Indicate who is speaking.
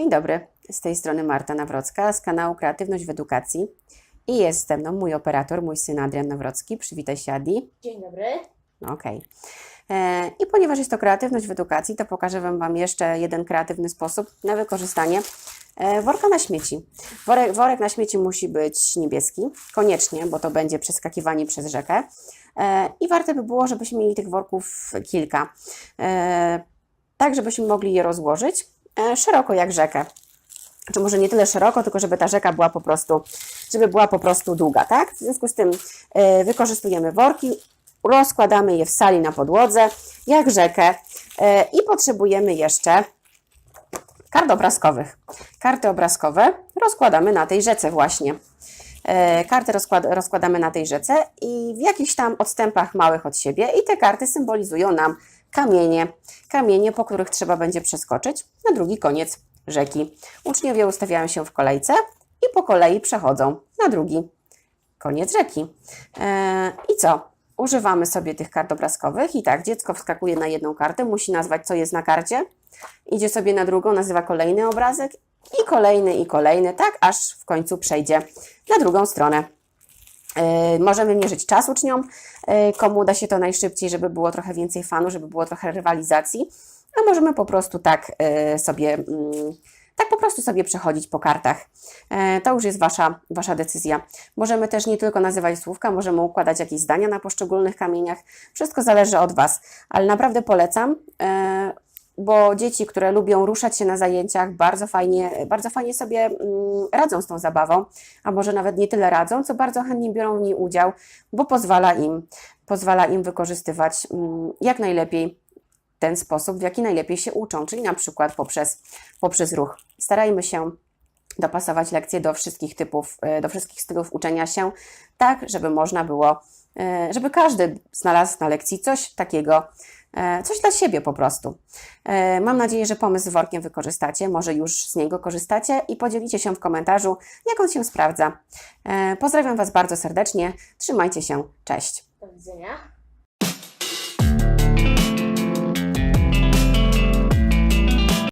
Speaker 1: Dzień dobry, z tej strony Marta Nawrocka z kanału Kreatywność w Edukacji i jest ze mną mój operator, mój syn Adrian Nawrocki. Przywitaj się, Adi.
Speaker 2: Dzień dobry.
Speaker 1: No, Okej. E, I ponieważ jest to kreatywność w edukacji, to pokażę Wam, Wam jeszcze jeden kreatywny sposób na wykorzystanie e, worka na śmieci. Worek, worek na śmieci musi być niebieski, koniecznie, bo to będzie przeskakiwanie przez rzekę. E, I warte by było, żebyśmy mieli tych worków kilka, tak żebyśmy mogli je rozłożyć szeroko jak rzekę. Czy może nie tyle szeroko, tylko żeby ta rzeka była po prostu, żeby była po prostu długa, tak? W związku z tym e, wykorzystujemy worki, rozkładamy je w sali na podłodze, jak rzekę e, i potrzebujemy jeszcze kart obrazkowych. Karty obrazkowe rozkładamy na tej rzece właśnie. E, Karty rozkład, rozkładamy na tej rzece i w jakichś tam odstępach małych od siebie i te karty symbolizują nam kamienie. Kamienie, po których trzeba będzie przeskoczyć na drugi koniec rzeki. Uczniowie ustawiają się w kolejce i po kolei przechodzą na drugi koniec rzeki. E, I co? Używamy sobie tych kart obrazkowych i tak, dziecko wskakuje na jedną kartę, musi nazwać, co jest na karcie, idzie sobie na drugą, nazywa kolejny obrazek i kolejny, i kolejny, tak aż w końcu przejdzie na drugą stronę. E, Możemy mierzyć czas uczniom, e, komu uda się to najszybciej, żeby było trochę więcej fanu, żeby było trochę rywalizacji, a możemy po prostu tak e, sobie, mm, tak po prostu sobie przechodzić po kartach. To już jest wasza, wasza decyzja. Możemy też nie tylko nazywać słówka, możemy układać jakieś zdania na poszczególnych kamieniach. Wszystko zależy od Was, ale naprawdę polecam, bo dzieci, które lubią ruszać się na zajęciach, bardzo fajnie, bardzo fajnie sobie mm, radzą z tą zabawą, a może nawet nie tyle radzą, co bardzo chętnie biorą w niej udział, bo pozwala im, pozwala im wykorzystywać mm, jak najlepiej ten sposób, w jaki najlepiej się uczą, czyli na przykład poprzez, poprzez ruch. Starajmy się dopasować lekcje do wszystkich typów, e, do wszystkich stylów uczenia się, tak, żeby można było, e, żeby każdy znalazł na lekcji coś takiego, coś dla siebie po prostu. E, Mam nadzieję, że pomysł z workiem wykorzystacie, może już z niego korzystacie i podzielicie się w komentarzu, jak on się sprawdza. E, Pozdrawiam Was bardzo serdecznie, trzymajcie się, cześć.
Speaker 2: Do widzenia.